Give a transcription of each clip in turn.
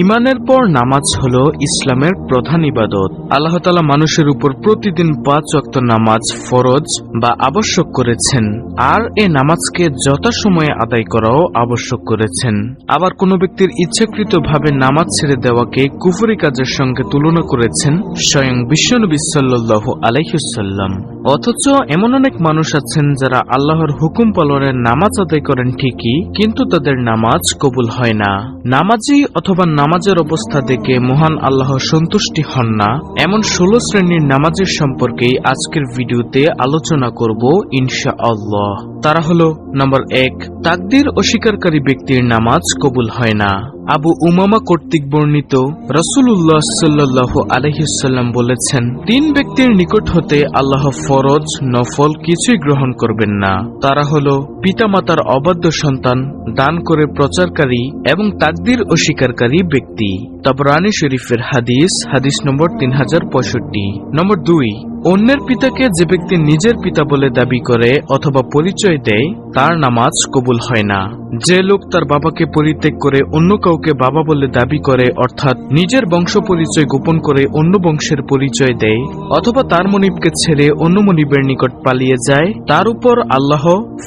ইমানের পর নামাজ হল ইসলামের প্রধান ইবাদত। আল্লাহ তাআলা মানুষের উপর প্রতিদিন পাঁচ ওয়াক্ত নামাজ ফরজ বা আবশ্যক করেছেন। আর এ নামাজকে যথাসময়ে আদায় করাও আবশ্যক করেছেন। আবার কোনো ব্যক্তির ইচ্ছাকৃতভাবে নামাজ ছেড়ে দেওয়াকে কুফরি কাজের সঙ্গে তুলনা করেছেন স্বয়ং বিশ্বনবী সাল্লাল্লাহু আলাইহিসাল্লাম অথচ এমন অনেক মানুষ আছেন যারা আল্লাহর হুকুম পালনের নামাজ আদায় করেন ঠিকই, কিন্তু তাদের নামাজ কবুল হয় না। নামাজি অথবা নামাজের অবস্থা দেখে মহান আল্লাহ সন্তুষ্টি হন না। এমন ষোলো শ্রেণির নামাজের সম্পর্কেই আজকের ভিডিওতে আলোচনা করব ইনশা আল্লাহ তারা হলো, নম্বর এক, তাকদির অস্বীকারী ব্যক্তির নামাজ কবুল হয় না। আবু উমামা কর্তৃক বর্ণিত রসুল্লাহ সাল্লাহ আলহিসাল্লাম বলেছেন, তিন ব্যক্তির নিকট হতে আল্লাহ ফরজ, নফল কিছুই গ্রহণ করবেন না। তারা হলো পিতামাতার অবাধ্য সন্তান, দান করে প্রচারকারী এবং তাকদির অস্বীকারী ব্যক্তি। তবরানি শরীফের হাদিস হাদিস নম্বর তিন হাজার পঁয়ষট্টি। নম্বর দুই অন্যের পিতাকে যে ব্যক্তি নিজের পিতা বলে দাবি করে অথবা পরিচয় দেয়, তার নামাজ কবুল হয় না। যে লোক তার বাবাকে পরিত্যাগ করে অন্য কাউকে বাবা বলে দাবি করে, অর্থাৎ নিজের বংশ পরিচয় গোপন করে অন্য বংশের পরিচয় দেয়, অথবা তার মনিবকে ছেড়ে অন্য মনিবের নিকট পালিয়ে যায়, তার উপর আল্লাহ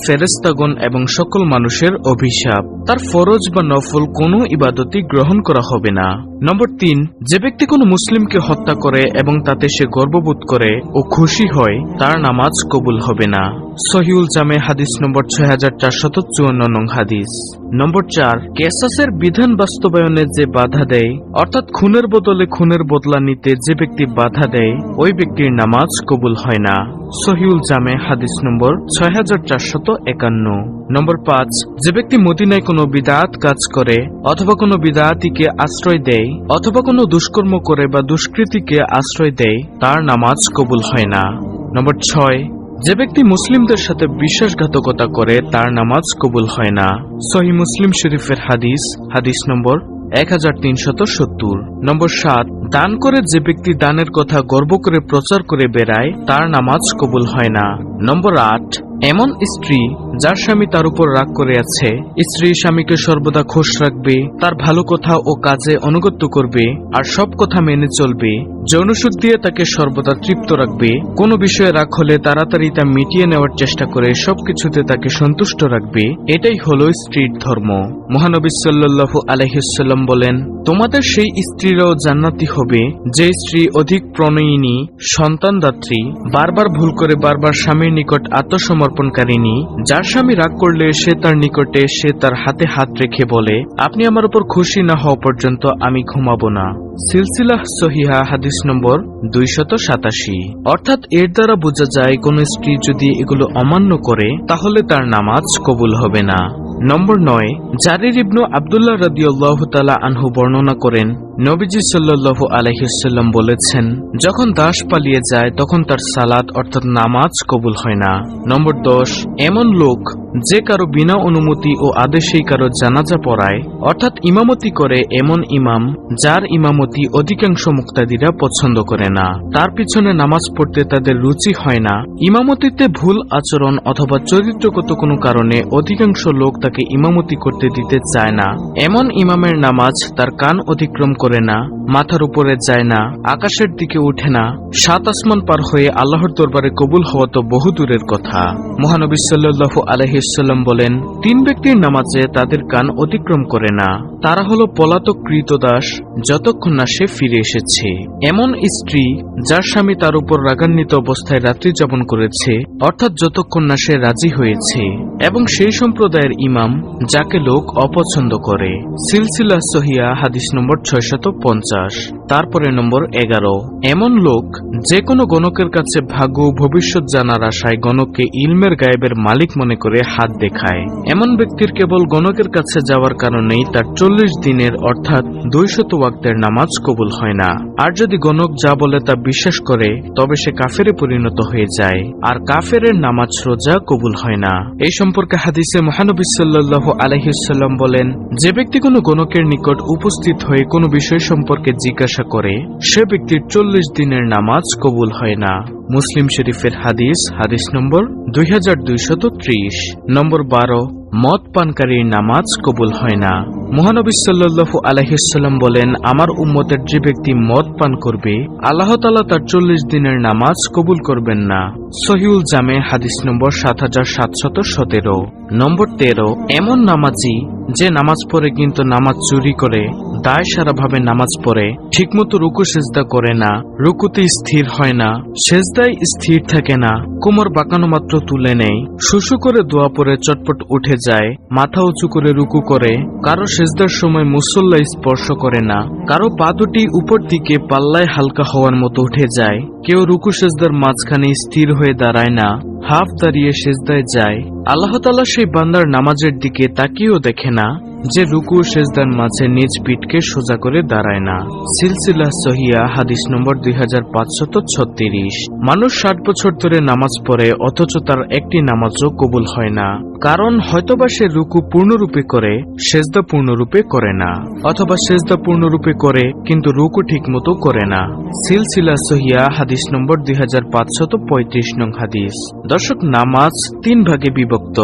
ফেরেস্তাগণ এবং সকল মানুষের অভিশাপ। তার ফরজ বা নফল কোনো ইবাদতই গ্রহণ করা হবে না। নম্বর তিন, যে ব্যক্তি কোনো মুসলিমকে হত্যা করে এবং তাতে সে গর্ববোধ করে ও খুশি হয় তার নামাজ কবুল হবে না। সহিউল জামে হাদিস নম্বর ছয় হাজার চারশত চুয়ান্ন নং হাদিস। নম্বর চার, কেসাসের বিধান বাস্তবায়নে যে বাধা দেয়, অর্থাৎ খুনের বদলে খুনের বদলা নিতে যে ব্যক্তি বাধা দেয়, ওই ব্যক্তির নামাজ কবুল হয় না। সহিউল জামে হাদিস নম্বর ছয় হাজার চারশত একান্ন। নম্বর পাঁচ, যে ব্যক্তি মদিনায় কোনো বিদাত কাজ করে, অথবা কোনো বিদাতিকে আশ্রয় দেয়, অথবা কোনো দুষ্কর্ম করে বা দুষ্কৃতিকে আশ্রয় দেয়, তার নামাজ কবুল হয় না। নম্বর ছয় যে ব্যক্তি মুসলিমদের সাথে বিশ্বাসঘাতকতা করে, তার নামাজ কবুল হয় না। সহি মুসলিম শরীফের হাদিস হাদিস নম্বর এক হাজার তিনশত সত্তর। নম্বর সাত, দান করে যে ব্যক্তি দানের কথা গর্ব করে প্রচার করে বেড়ায়, তার নামাজ কবুল হয় না। নম্বর আট এমন স্ত্রী যার স্বামী তার উপর রাগ করে আছে, স্ত্রী স্বামীকে সর্বদা খোশ রাখবে, তার ভালো কথা ও কাজে অনুগত্য করবে, আর সব কথা মেনে চলবে। যৌনসুখ দিয়ে তাকে সর্বদা তৃপ্ত রাখবে। কোনো বিষয়ে রাগ হলে তাড়াতাড়ি তা মিটিয়ে নেওয়ার চেষ্টা করে সবকিছুতে তাকে সন্তুষ্ট রাখবে। এটাই হলো স্ত্রীর ধর্ম। মহানবী সাল্লাল্লাহু আলহিসাল্লাম বলেন তোমাদের সেই স্ত্রীরাও জান্নাতি হবে, যে স্ত্রী অধিক প্রণয়িনী, সন্তানদাত্রী, বারবার ভুল করে বারবার স্বামীর নিকট আত্মসমর্পণকারিনী যার স্বামী রাগ করলে সে তার নিকটে সে তার হাতে হাত রেখে বলে, আপনি আমার উপর খুশি না হওয়া পর্যন্ত আমি ঘুমাবো না। সিলসিলাহ সহিহা হাদিস নম্বর দুইশত সাতাশি। অর্থাৎ এর দ্বারা বোঝা যায়, কোন স্ত্রী যদি এগুলো অমান্য করে, তাহলে তার নামাজ কবুল হবে না। নম্বর নয় জারির ইবনু আবদুল্লাহ রদিউল্লাহ তালা আনহু বর্ণনা করেন নবীজি সাল্লাল্লাহু আলাইহিসাল্লাম বলেছেন, যখন দাস পালিয়ে যায়, তখন তার সালাত অর্থাৎ নামাজ কবুল হয় না। নম্বর দশ, এমন লোক যে কারও বিনা অনুমতি ও আদেশেই কারও জানাজা পড়ায়, অর্থাৎ ইমামতি করে এমন ইমাম যার ইমামতি অধিকাংশ মুক্তাদিরা পছন্দ করে না। তার পিছনে নামাজ পড়তে তাদের রুচি হয় না। ইমামতিতে ভুল আচরণ অথবা চরিত্রগত কোনো কারণে অধিকাংশ লোক তাকে ইমামতি করতে দিতে চায় না। এমন ইমামের নামাজ তার কান অতিক্রম করে না, মাথার উপরে যায় না, আকাশের দিকে উঠে না, সাত আসমান পার হয়ে আল্লাহর দরবারে কবুল হওয়া তো বহু দূরের কথা। মহানবী সাল্লাল্লাহু আলহিসাল্লাম বলেন, তিন ব্যক্তির নামাজে তাদের কান অতিক্রম করে না। তারা হলো পলাতক কৃতদাস যতক্ষণ না সে ফিরে এসেছে। এমন স্ত্রী, যার স্বামী তার উপর রাগান্বিত অবস্থায় রাত্রি যাপন করেছে, অর্থাৎ যতক্ষণ না সে রাজি হয়েছে। এবং সেই সম্প্রদায়ের ইমাম, যাকে লোক অপছন্দ করে। সিলসিলা সহিয়া হাদিস নম্বর ছয়শত পঞ্চাশ তারপরে নম্বর এগারো। এমন লোক যে কোনো গণকের কাছে ভাগ্য ভবিষ্যৎ জানার আশায় গণককে ইলমের গায়েবের মালিক মনে করে হাত দেখায়। এমন ব্যক্তির কেবল গণকের কাছে যাওয়ার কারণেই তার চল্লিশ দিনের অর্থাৎ দুইশত ওয়াক্তের নামাজ কবুল হয় না। আর যদি গণক যা বলে তা বিশ্বাস করে, তবে সে কাফেরে পরিণত হয়ে যায়। আর কাফেরের নামাজ রোজা কবুল হয় না। এই সম্পর্কে হাদিসে মহানবী সাল্লাহ আলহিসাল্লাম বলেন, যে ব্যক্তি কোনো গণকের নিকট উপস্থিত হয়ে কোনো বিষয় সম্পর্কে জিজ্ঞাসা করে, সে ব্যক্তির চল্লিশ দিনের নামাজ কবুল হয় না। মুসলিম শরীফের হাদিস হাদিস নম্বর দুই নম্বর বারো, মদ পানকারীর নামাজ কবুল হয় না। মহানবী সাল্লু আলহিসাল্লাম বলেন, আমার উম্মতের যে ব্যক্তি মদ পান করবে, আল্লাহ তালা তার চল্লিশ দিনের নামাজ কবুল করবেন না। সহিউল জামে, হাদিস নম্বর সাত হাজার সাতশত সতেরো। নম্বর তেরো, এমন নামাজি, যে নামাজ পড়ে কিন্তু নামাজ চুরি করে দায় সারাভাবে নামাজ পড়ে, ঠিকমতো রুকু, সেজদা করে না। রুকুতে স্থির হয় না, সেজদায় স্থির থাকে না। কোমর বাঁকানো মাত্র তুলে নেই শুশু করে দোয়া পরে চটপট উঠে যায়, মাথা উঁচু করে রুকু করে। কারও সেজদার সময় মুসল্লা স্পর্শ করে না। কারও পা দুটি উপর দিকে পাল্লায় হালকা হওয়ার মতো উঠে যায়। কেউ রুকু, সেজদার মাঝখানে স্থির হয়ে দাঁড়ায় না। হাফ দাঁড়িয়ে সেজদায় যায়। আল্লাহ তালা সেই বান্দার নামাজের দিকে তাকিয়েও দেখে না। যে রুকু সেজদার মাঝে নিজ পিঠকে সোজা করে দাঁড়ায় না। সিলসিলা সহিয়া হাদিস নম্বর দুই মানুষ ষাট বছর ধরে নামাজ পড়ে, অথচ তার একটি নামাজও কবুল হয় না। কারণ হয়তোবা সে রুকু পূর্ণরূপে করে, সেজদা পূর্ণরূপে করে না। অথবা সেজদা পূর্ণরূপে করে, কিন্তু রুকু ঠিক মতো করে না। সিলসিলা সহিয়া হাদিস নম্বর দুই নং হাদিস। দর্শক, নামাজ তিন ভাগে বিভক্ত।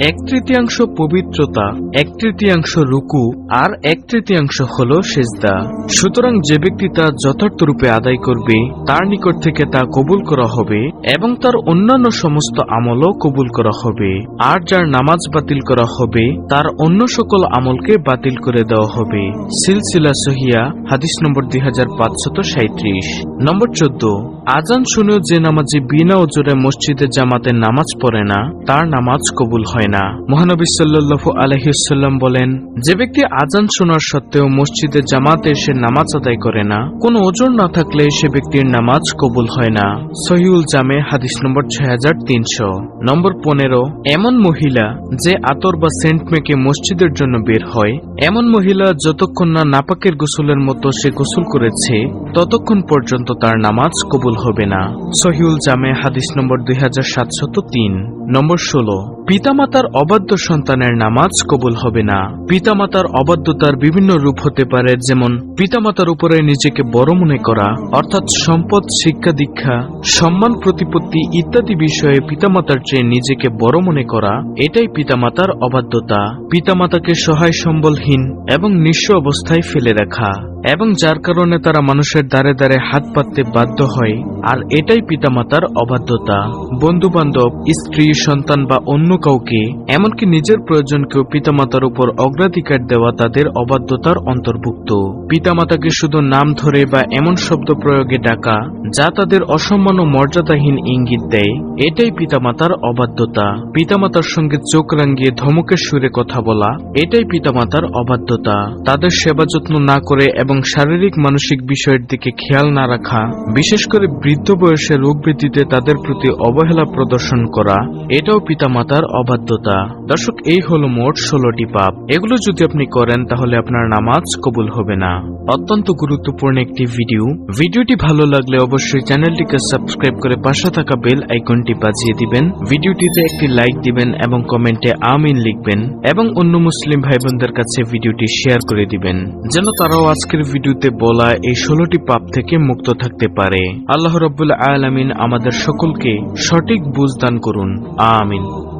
এক তৃতীয়াংশ পবিত্রতা, এক তৃতীয়াংশ রুকু, আর এক তৃতীয়াংশ হল সেজদা। সুতরাং যে ব্যক্তি তা যথার্থ রূপে আদায় করবে, তার নিকট থেকে তা কবুল করা হবে এবং তার অন্যান্য সমস্ত আমলও কবুল করা হবে। আর যার নামাজ বাতিল করা হবে, তার অন্য সকল আমলকে বাতিল করে দেওয়া হবে। সিলসিলা সহিয়া, হাদিস নম্বর দুই হাজার পাঁচশত সাঁত্রিশ নম্বর চোদ্দ আজান শুনেও যে নামাজি বিনা ওজোরে মসজিদে জামাতে নামাজ পড়ে না, তার নামাজ কবুল হয় না। মহানবী সাল্লু আলহিসাল্লাম বলেন, যে ব্যক্তি আজান শোনার সত্ত্বেও মসজিদে জামাতে এসে নামাজ আদায় করে না, কোনো ওজন না থাকলে সে ব্যক্তির নামাজ কবুল হয় না। সহিউল জামে, হাদিস নম্বর ছয় হাজার তিনশো। নম্বর পনেরো, এমন মহিলা যে আতর বা সেন্ট মেকে মসজিদের জন্য বের হয়, এমন মহিলা যতক্ষণ না নাপাকের গোসলের মতো সে গোসল করেছে, ততক্ষণ পর্যন্ত তার নামাজ কবুল হবে না। সহিউল জামে, হাদিস নম্বর দুই হাজার সাতশত তিন। নম্বর ষোলো পিতামাতার অবাধ্য সন্তানের নামাজ কবুল হবে না। পিতামাতার অবাধ্যতার বিভিন্ন রূপ হতে পারে, যেমন পিতামাতার উপরে নিজেকে বড় মনে করা, অর্থাৎ সম্পদ, শিক্ষা, দীক্ষা, সম্মান, প্রতিপত্তি ইত্যাদি বিষয়ে পিতামাতার চেয়ে নিজেকে বড় মনে করা, এটাই পিতামাতার অবাধ্যতা। পিতামাতাকে সহায় সম্বলহীন এবং নিঃস্ব অবস্থায় ফেলে রাখা। এবং যার কারণে তারা মানুষের দ্বারে দ্বারে হাত পাততে বাধ্য হয়, আর এটাই পিতামাতার অবাধ্যতা। বন্ধু বান্ধব স্ত্রী, সন্তান বা অন্য কাউকে, এমনকি নিজের প্রয়োজনকেও পিতামাতার উপর অগ্রাধিকার দেওয়া তাদের অবাধ্যতার অন্তর্ভুক্ত। পিতামাতাকে শুধু নাম ধরে বা এমন শব্দ প্রয়োগে ডাকা, যা তাদের অসম্মান ও মর্যাদাহীন ইঙ্গিত দেয়, এটাই পিতামাতার অবাধ্যতা। পিতামাতার সঙ্গে চোখ রাঙ্গিয়ে ধমকের সুরে কথা বলা, এটাই পিতামাতার অবাধ্যতা। তাদের সেবা যত্ন না করে এবং শারীরিক মানসিক বিষয়ের দিকে খেয়াল না রাখা, বিশেষ করে বৃদ্ধ বয়সে রোগ বৃদ্ধিতে তাদের প্রতি অবহেলা প্রদর্শন করা, এটাও পিতামাতার অবাধ্যতা। দর্শক, এই হলো মোট ষোলোটি পাপ। এগুলো যদি আপনি করেন, তাহলে আপনার নামাজ কবুল হবে না। অত্যন্ত গুরুত্বপূর্ণ একটি ভিডিও। ভিডিওটি ভালো লাগলে অবশ্যই চ্যানেলটিকে সাবস্ক্রাইব করে পাশে থাকা বেল আইকনটি বাজিয়ে দিবেন। ভিডিওটিতে একটি লাইক দিবেন এবং কমেন্টে আমিন লিখবেন এবং অন্য মুসলিম ভাই বোনদের কাছে ভিডিওটি শেয়ার করে দিবেন, যেন তারাও আজকের ভিডিওতে বলা এই ষোলোটি পাপ থেকে মুক্ত থাকতে পারে। আল্লাহ রব্বুল আলমিন আমাদের সকলকে সঠিক বুঝদান করুন। আমিন।